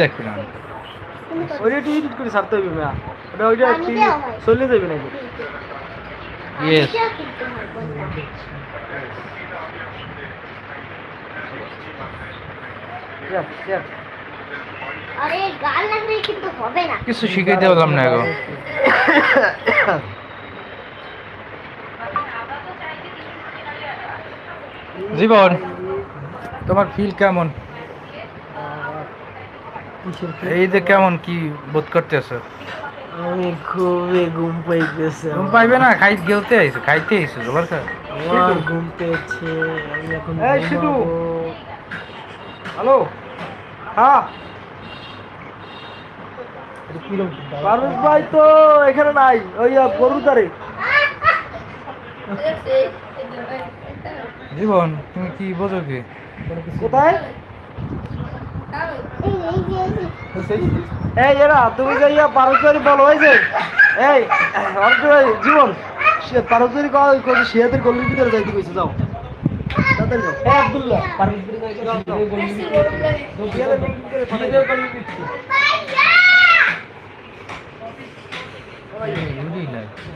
দেখবি না একটু এডিট করে ছাড়তে হবে মিয়া ওটা ওইটা পানি চলে যাবে নাকি? ইয়েস এটা কিনতে বললাম। যাক, যাক। আরে গাল লাগলে কিন্তু হবে না। কিছু শিখাইতে পারলাম না গো। জীবন তোমার ফিল কেমন? এই যে কেমন কি বোধ করতেছো? আমি খুবই ঘুম পাইতেছে। ঘুম পাইবে না খাই গেলতে আইছো খাইতে আইছো আমার ঘুম পেয়েছে আমি এখন এই। ঘুমাবো। হ্যালো? হ্যাঁ। ভাই তো এখানে নাই ওই গরুর জীবন তুমি কি বোঝো কি? কোথায়? এই, এরা তুমি যাইয়া পারস্পরিক বলো যে এই জীবন পারস্পরিক শিয়াদের গল্লির ভিতরে যাইতে কইছে যাও। তাড়াতাড়ি যাও। আব্দুল্লাহ ভিতরে।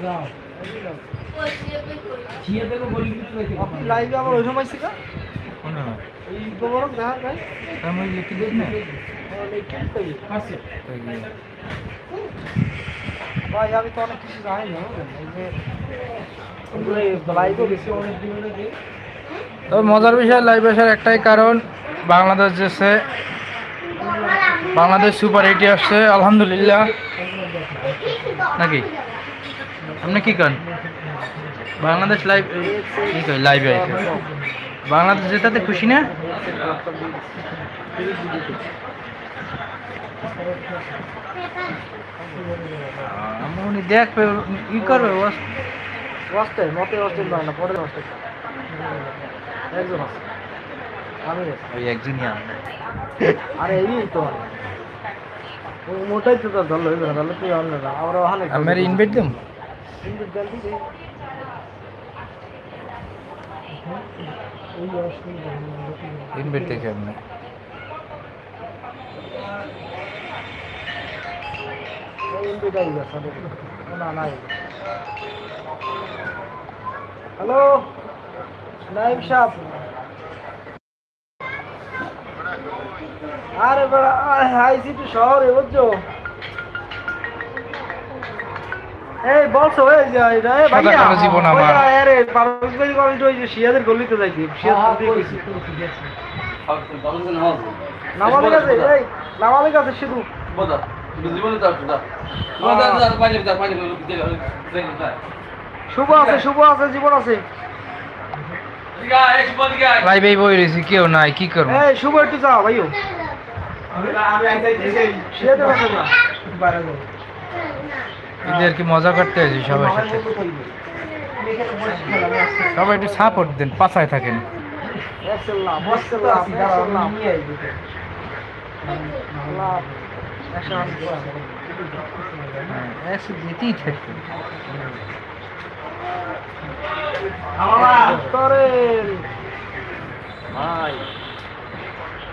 যাও। লাইভে আমার ওই সময় ছিল এই গোবর দেখা যায় আমি লিখে দিই না? পারছে ভাই আমি তো অনেক কিছু জানি না মজার বিষয় লাইভ আসার একটাই কারণ বাংলাদেশ যেছে বাংলাদেশ সুপার এইটি আসছে আলহামদুলিল্লাহ। নাকি? আপনি কি কন বাংলাদেশ লাইভ কি লাইভ বাংলাদেশ জেতাতে খুশি না? উনি দেখবে ই করবে ওয়াস্তে মতে ওয়াস্তে নয় না পরে ওয়াস্তে একজন আছে। আমি ওই একজনই আমরা আরে এই তো। মোটাই তো তোর ধরলো হইবে না ধরলে তুই অন্য আমরা ওখানে আমার ইনভাইট দিম কিন্তু জলদি দে। ইনভাইট দেখে আপনি হ্যালো নাইম সাহেব আরে বড়া আইসি তো শহরে বুঝছ এই বলছো এই যে এই ভাইয়া। সাদা জীবন আমার। ওই আরে ভাই কলেজ ওই যে শিয়াদের গলিতে যাইছি শিয়াদ দিয়ে কইছি, কইছি কইছি, গেছি। শুধু। শুভ আছে শুভ আছে জীবন আছে। বই রয়েছি কেউ নাই কি করব? এই শুভ একটু যাও ভাইও। শিয়াদের না এদের কি মজা করতে হয়েছে সবার সাথে সবাই একটু সাপোর্ট দেন পাশায় থাকেন।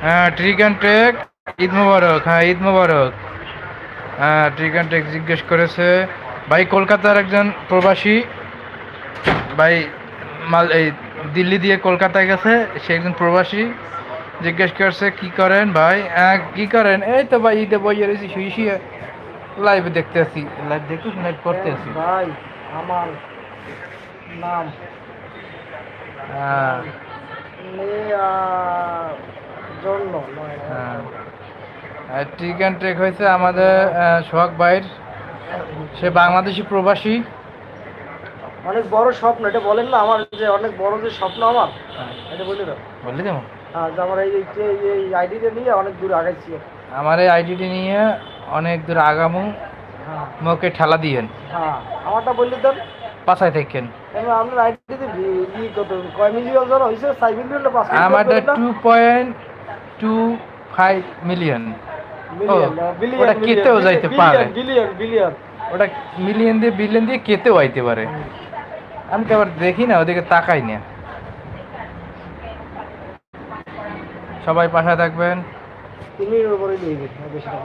হ্যাঁ, ট্রিক ট্রেক ঈদ মুবারক হ্যাঁ ঈদ মোবারক হ্যাঁ ট্রিক জিজ্ঞেস করেছে ভাই কলকাতার একজন প্রবাসী ভাই মাল এই দিল্লি দিয়ে কলকাতায় গেছে সে একজন প্রবাসী জিজ্ঞেস করছে কি করেন ভাই? হ্যাঁ কি করেন? এই তো ভাই ঈদে বইয়ে রয়েছি শুয়ে শুয়ে লাইভে দেখতে আছি লাইভ দেখতে লাইভ করতে আছি ভাই আমার নাম হ্যাঁ। নেয়া জন্য হ্যাঁ। ট্রিক অ্যান্ড ট্রেক হয়েছে আমাদের সোহাগ ভাইয়ের। সে বাংলাদেশি প্রবাসী। অনেক বড় স্বপ্ন এটা বলেন না আমার যে অনেক বড় যে স্বপ্ন আমার। এটা বলি না বললি তো হ্যাঁ আমার এই এই- আইডিটা নিয়ে অনেক দূর আগাইছি। আমার এই আইডিটি নিয়ে অনেক দূর আগামু। হ্যাঁ। মুখে ঠেলা দিয়েন। হ্যাঁ আমারটা বললে দেন। পাশায় থাকেন। আপনার আইডিতে কত কয় মিলিয়ন জন হয়েছে ফাইভ মিলিয়ন আমারটা two point two five million ওটা কেতেও যাইতে পারে। বিলিয়ন বিলিয়ন ওটা মিলিয়ন দিয়ে বিলিয়ন দিয়ে কেতেও আইতে পারে। আমি তো আবার দেখি না ওদিকে তাকাই না। সবাই পাশায় থাকবেন। তিন মিনিটের উপরে দিয়ে দিবি বেশি না।